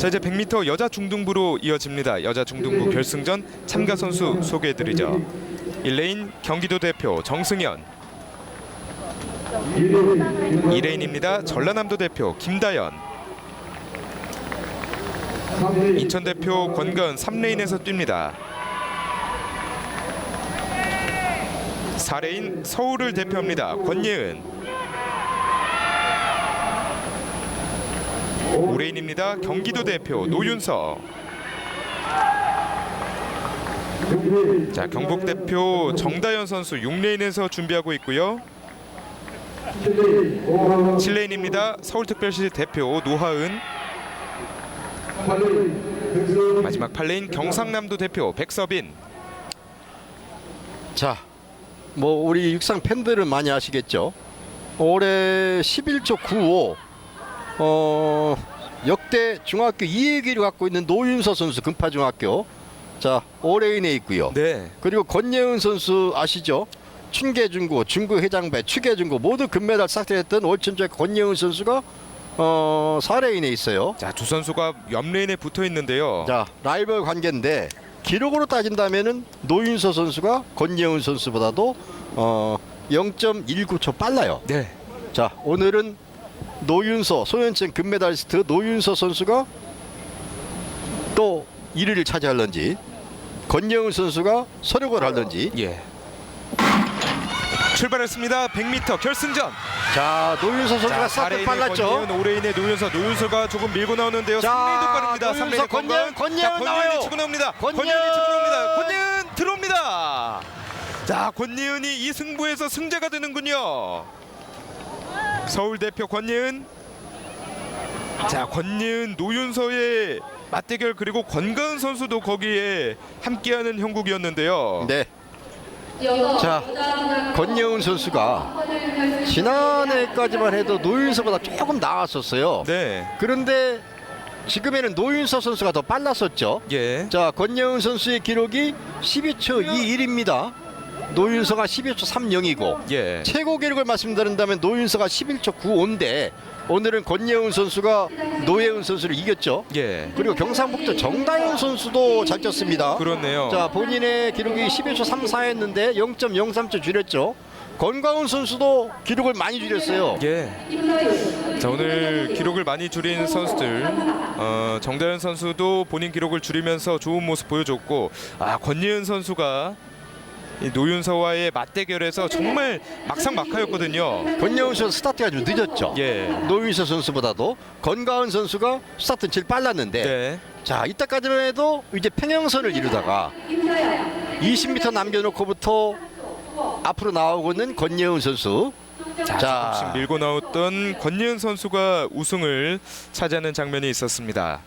자 이제 100m 여자 중등부로 이어집니다. 여자 중등부 결승전 참가 선수 소개해드리죠. 1레인 경기도 대표 정승현 2레인입니다. 전라남도 대표 김다연 인천 대표 권가은 3레인에서 뜁니다. 4레인 서울을 대표합니다. 권예은 5레인입니다. 경기도 대표 노윤서 자 경북 대표 정다현 선수 6레인에서 준비하고 있고요. 7레인입니다. 서울특별시 대표 노하은 마지막 8레인 경상남도 대표 백서빈 자, 뭐 우리 육상 팬들은 많이 아시겠죠? 올해 11조 95 어, 역대 중학교 2위기를 갖고 있는 노윤서 선수 금파중학교 자, 올해인에 있고요. 네 그리고 권예은 선수 아시죠? 춘계중고, 중구 회장배, 추계중고 모두 금메달 삭제했던 올천재 권예은 선수가 어, 4레인에 있어요. 자 두 선수가 옆레인에 붙어 있는데요. 자 라이벌 관계인데 기록으로 따진다면은 노윤서 선수가 권예훈 선수보다도 어 0.19초 빨라요. 네 자 오늘은 노윤서 소년층 금메달리스트 노윤서 선수가 또 1위를 차지할런지 권예훈 선수가 서력을 할런지 예. 출발했습니다. 100m 결승전. 자 노윤서 선수가 스타트 빨랐죠. 5레인의 노윤서, 노윤서가 조금 밀고 나오는데요. 자, 3레인도 빠릅니다. 노윤서, 3레인 권예은, 권예은 자, 권예은이 나와요. 치고 나옵니다. 권예은이 치고 나옵니다. 권예은 들어옵니다. 자, 권예은이 이 승부에서 승자가 되는군요. 서울 대표 권예은. 자, 권예은, 노윤서의 맞대결 그리고 권가은 선수도 거기에 함께하는 형국이었는데요. 네. 자, 권예훈 선수가 지난해까지만 해도 노윤서보다 조금 나았었어요. 네. 그런데 지금에는 노윤서 선수가 더 빨랐었죠. 예. 자, 권예훈 선수의 기록이 12초 21입니다. 노윤서가 12초 30이고 예. 최고 기록을 말씀드린다면 노윤서가 11초 95인데 오늘은 권예훈 선수가 노예훈 선수를 이겼죠. 예. 그리고 경상북도 정다현 선수도 잘 뛰었습니다. 그렇네요. 자 본인의 기록이 11초 34였는데 0.03초 줄였죠. 권광훈 선수도 기록을 많이 줄였어요. 예. 자 오늘 기록을 많이 줄인 선수들 어, 정다현 선수도 본인 기록을 줄이면서 좋은 모습 보여줬고 아 권예은 선수가 이 노윤서와의 맞대결에서 정말 막상 막하였거든요. 선수 스타트가 좀 늦었죠. 예. 노윤서 선수보다도 권가은 선수가 스타트는 제일 빨랐는데 네. 자 이때까지만 해도 이제 평행선을 이루다가 20m 남겨놓고부터 앞으로 나오고 있는 권예훈 선수 자, 자. 밀고 나왔던 권예은 선수가 우승을 차지하는 장면이 있었습니다.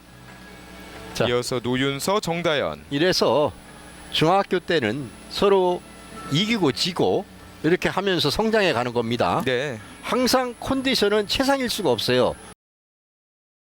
자. 이어서 노윤서, 정다현. 이래서 중학교 때는 서로 이기고 지고 이렇게 하면서 성장해 가는 겁니다. 네. 항상 컨디션은 최상일 수가 없어요.